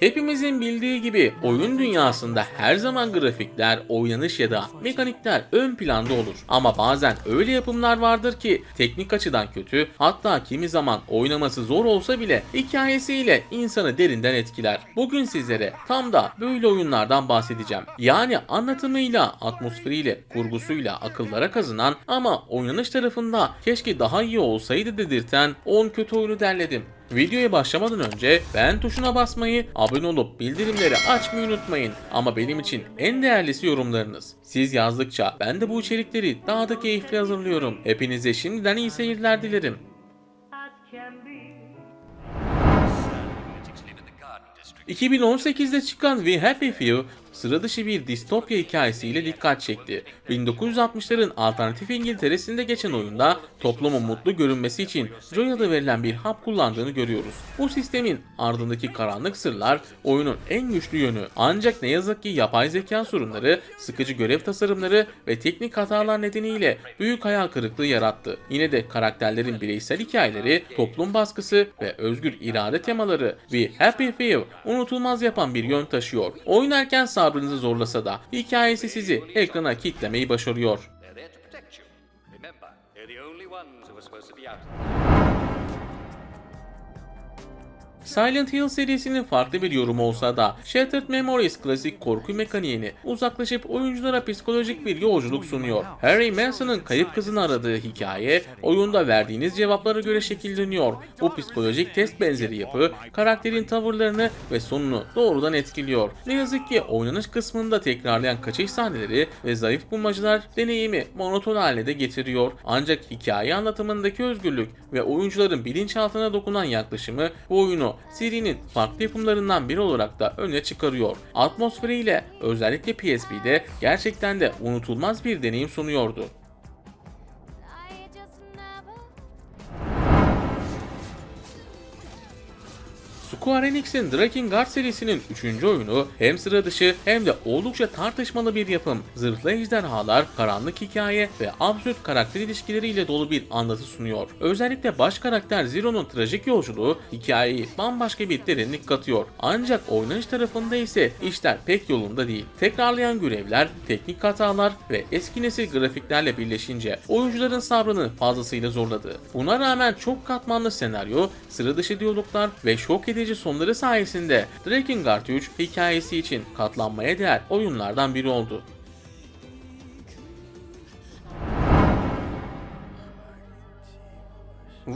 Hepimizin bildiği gibi oyun dünyasında her zaman grafikler, oynanış ya da mekanikler ön planda olur. Ama bazen öyle yapımlar vardır ki teknik açıdan kötü, hatta kimi zaman oynaması zor olsa bile hikayesiyle insanı derinden etkiler. Bugün sizlere tam da böyle oyunlardan bahsedeceğim. Yani anlatımıyla, atmosferiyle, kurgusuyla akıllara kazınan ama oynanış tarafında keşke daha iyi olsaydı dedirten 10 kötü oyunu derledim. Videoya başlamadan önce beğen tuşuna basmayı, abone olup bildirimleri açmayı unutmayın. Ama benim için en değerlisi yorumlarınız. Siz yazdıkça ben de bu içerikleri daha da keyifli hazırlıyorum. Hepinize şimdiden iyi seyirler dilerim. As can be. 2018'de çıkan We Happy Few sıra dışı bir distopya hikayesiyle dikkat çekti. 1960'ların alternatif İngiltere'sinde geçen oyunda toplumun mutlu görünmesi için Joy adı verilen bir hap kullandığını görüyoruz. Bu sistemin ardındaki karanlık sırlar oyunun en güçlü yönü. Ancak ne yazık ki yapay zeka sorunları, sıkıcı görev tasarımları ve teknik hatalar nedeniyle büyük hayal kırıklığı yarattı. Yine de karakterlerin bireysel hikayeleri, toplum baskısı ve özgür irade temaları ve Happy Few unutulmaz yapan bir yön taşıyor. Oynarken sabrınızı zorlasa da hikayesi sizi ekrana kitlemeyi başarıyor. Silent Hill serisinin farklı bir yorumu olsa da Shattered Memories klasik korku mekaniğini uzaklaşıp oyunculara psikolojik bir yolculuk sunuyor. Harry Manson'ın kayıp kızını aradığı hikaye oyunda verdiğiniz cevaplara göre şekilleniyor. Bu psikolojik test benzeri yapı karakterin tavırlarını ve sonunu doğrudan etkiliyor. Ne yazık ki oynanış kısmında tekrarlayan kaçış sahneleri ve zayıf bulmacalar deneyimi monoton haline de getiriyor. Ancak hikaye anlatımındaki özgürlük ve oyuncuların bilinçaltına dokunan yaklaşımı bu oyunu serinin farklı yapımlarından biri olarak da öne çıkarıyor. Atmosferiyle özellikle PSP'de gerçekten de unutulmaz bir deneyim sunuyordu. Square Enix'in Drakengard serisinin 3. oyunu hem sıra dışı hem de oldukça tartışmalı bir yapım. Zırhlı ejderhalar, karanlık hikaye ve absürt karakter ilişkileriyle dolu bir anlatı sunuyor. Özellikle baş karakter Zero'nun trajik yolculuğu hikayeyi bambaşka bir derinlik katıyor. Ancak oynanış tarafında ise işler pek yolunda değil. Tekrarlayan görevler, teknik hatalar ve eski nesil grafiklerle birleşince oyuncuların sabrını fazlasıyla zorladı. Buna rağmen çok katmanlı senaryo, sıra dışı diyaloglar ve şok edici sonları sayesinde Drakengard 3 hikayesi için katlanmaya değer oyunlardan biri oldu.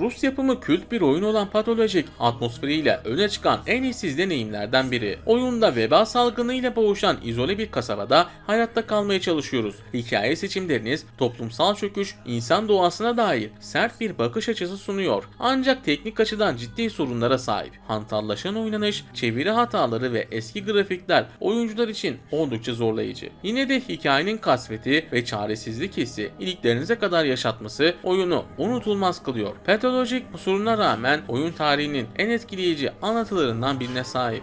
Rus yapımı kült bir oyun olan Patolojik atmosferiyle öne çıkan en eşsiz deneyimlerden biri. Oyunda veba salgınıyla boğuşan izole bir kasabada hayatta kalmaya çalışıyoruz. Hikaye seçimleriniz toplumsal çöküş, insan doğasına dair sert bir bakış açısı sunuyor. Ancak teknik açıdan ciddi sorunlara sahip. Hantallaşan oynanış, çeviri hataları ve eski grafikler oyuncular için oldukça zorlayıcı. Yine de hikayenin kasveti ve çaresizlik hissi iliklerinize kadar yaşatması oyunu unutulmaz kılıyor. Patolojik kusuruna rağmen oyun tarihinin en etkileyici anlatılarından birine sahip.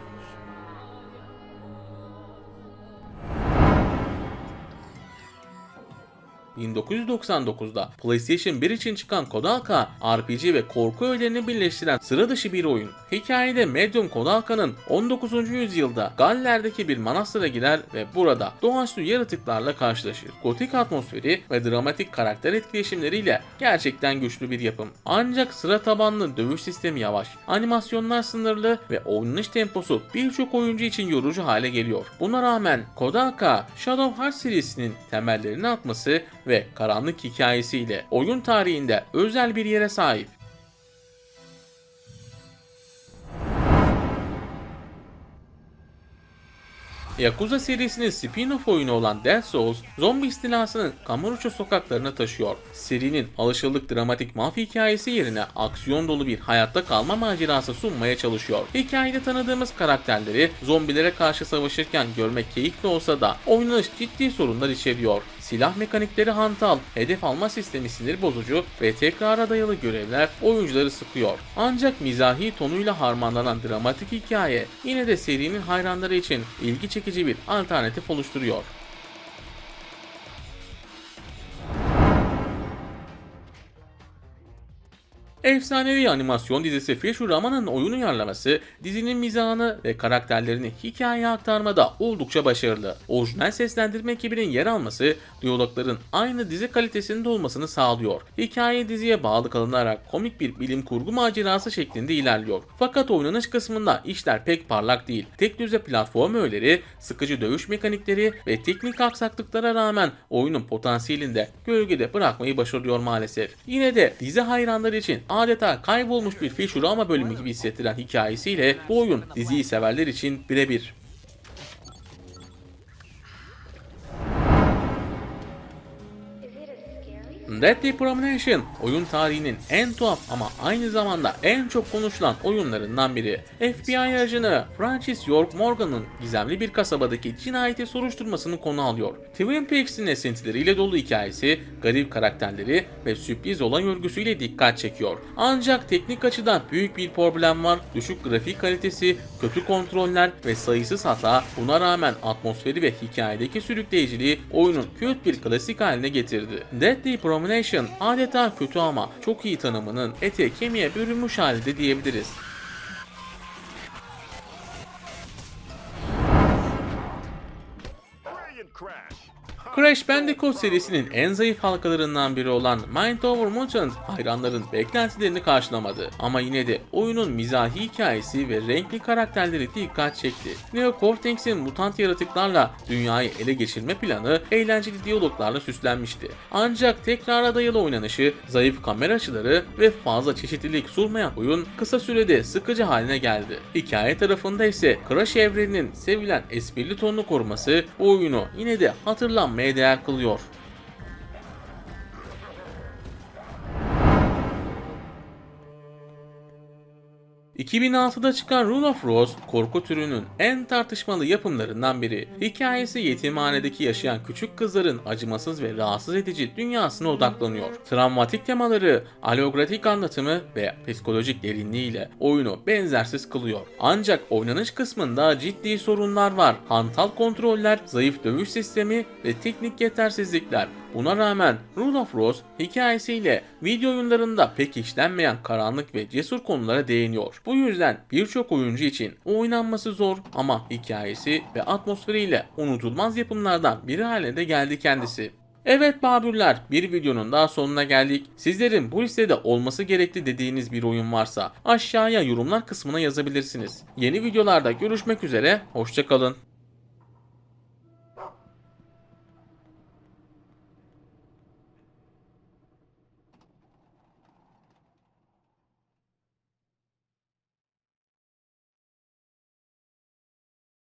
...1999'da PlayStation 1 için çıkan Kodalka, RPG ve korku öğelerini birleştiren sıra dışı bir oyun. Hikayede Medium Kodalka'nın 19. yüzyılda Galler'deki bir manastıra girer ve burada doğaüstü yaratıklarla karşılaşır. Gotik atmosferi ve dramatik karakter etkileşimleriyle gerçekten güçlü bir yapım. Ancak sıra tabanlı dövüş sistemi yavaş, animasyonlar sınırlı ve oynanış temposu birçok oyuncu için yorucu hale geliyor. Buna rağmen Kodaka, Shadow Hearts serisinin temellerini atması ve karanlık hikayesiyle oyun tarihinde özel bir yere sahip. Yakuza serisinin spin-off oyunu olan Dead Souls, zombi istilasını Kamurocho sokaklarına taşıyor. Serinin alışıldık dramatik mafya hikayesi yerine aksiyon dolu bir hayatta kalma macerası sunmaya çalışıyor. Hikayede tanıdığımız karakterleri zombilere karşı savaşırken görmek keyifli olsa da oynanış ciddi sorunlar içeriyor. Silah mekanikleri hantal, hedef alma sistemi sinir bozucu ve tekrara dayalı görevler oyuncuları sıkıyor. Ancak mizahi tonuyla harmanlanan dramatik hikaye yine de serinin hayranları için ilgi çekici bir alternatif oluşturuyor. Efsanevi animasyon dizisi Futurama'nın oyun uyarlaması dizinin mizahını ve karakterlerini hikayeye aktarmada oldukça başarılı. Orijinal seslendirme ekibinin yer alması diyalogların aynı dizi kalitesinde olmasını sağlıyor. Hikaye diziye bağlı kalınarak komik bir bilim kurgu macerası şeklinde ilerliyor. Fakat oynanış kısmında işler pek parlak değil. Tek düze platform öğeleri, sıkıcı dövüş mekanikleri ve teknik aksaklıklara rağmen oyunun potansiyelinde gölgede bırakmayı başarıyor maalesef. Yine de dizi hayranları için adeta kaybolmuş bir Futurama bölümü gibi hissettiren hikayesiyle bu oyun diziyi severler için birebir. Deadly Premonition oyun tarihinin en tuhaf ama aynı zamanda en çok konuşulan oyunlarından biri. FBI ajanı Francis York Morgan'ın gizemli bir kasabadaki cinayeti soruşturmasını konu alıyor. Twin Peaks'in esintileriyle dolu hikayesi, garip karakterleri ve sürpriz olay örgüsüyle dikkat çekiyor. Ancak teknik açıdan büyük bir problem var. Düşük grafik kalitesi, kötü kontroller ve sayısız hata buna rağmen atmosferi ve hikayedeki sürükleyiciliği oyunun kült bir klasik haline getirdi. Deadly Premonition adeta kötü ama çok iyi tanımının ete kemiğe bürünmüş halde diyebiliriz. Crash. Crash Bandicoot serisinin en zayıf halkalarından biri olan Mind Over Mutant hayranların beklentilerini karşılamadı. Ama yine de oyunun mizahi hikayesi ve renkli karakterleri dikkat çekti. Neo Cortex'in mutant yaratıklarla dünyayı ele geçirme planı eğlenceli diyaloglarla süslenmişti. Ancak tekrara dayalı oynanışı, zayıf kamera açıları ve fazla çeşitlilik sunmayan oyun kısa sürede sıkıcı haline geldi. Hikaye tarafında ise Crash evreninin sevilen esprili tonunu koruması bu oyunu yine de hatırlanmaya değer kılıyor. 2006'da çıkan Rule of Rose, korku türünün en tartışmalı yapımlarından biri. Hikayesi yetimhanedeki yaşayan küçük kızların acımasız ve rahatsız edici dünyasına odaklanıyor. Travmatik temaları, aleogratik anlatımı ve psikolojik derinliğiyle oyunu benzersiz kılıyor. Ancak oynanış kısmında ciddi sorunlar var. Hantal kontroller, zayıf dövüş sistemi ve teknik yetersizlikler Buna rağmen Rule of Rose hikayesiyle video oyunlarında pek işlenmeyen karanlık ve cesur konulara değiniyor. Bu yüzden birçok oyuncu için oynanması zor ama hikayesi ve atmosferiyle unutulmaz yapımlardan biri haline de geldi kendisi. Evet Babürler bir videonun daha sonuna geldik. Sizlerin bu listede olması gerekli dediğiniz bir oyun varsa aşağıya yorumlar kısmına yazabilirsiniz. Yeni videolarda görüşmek üzere, hoşçakalın.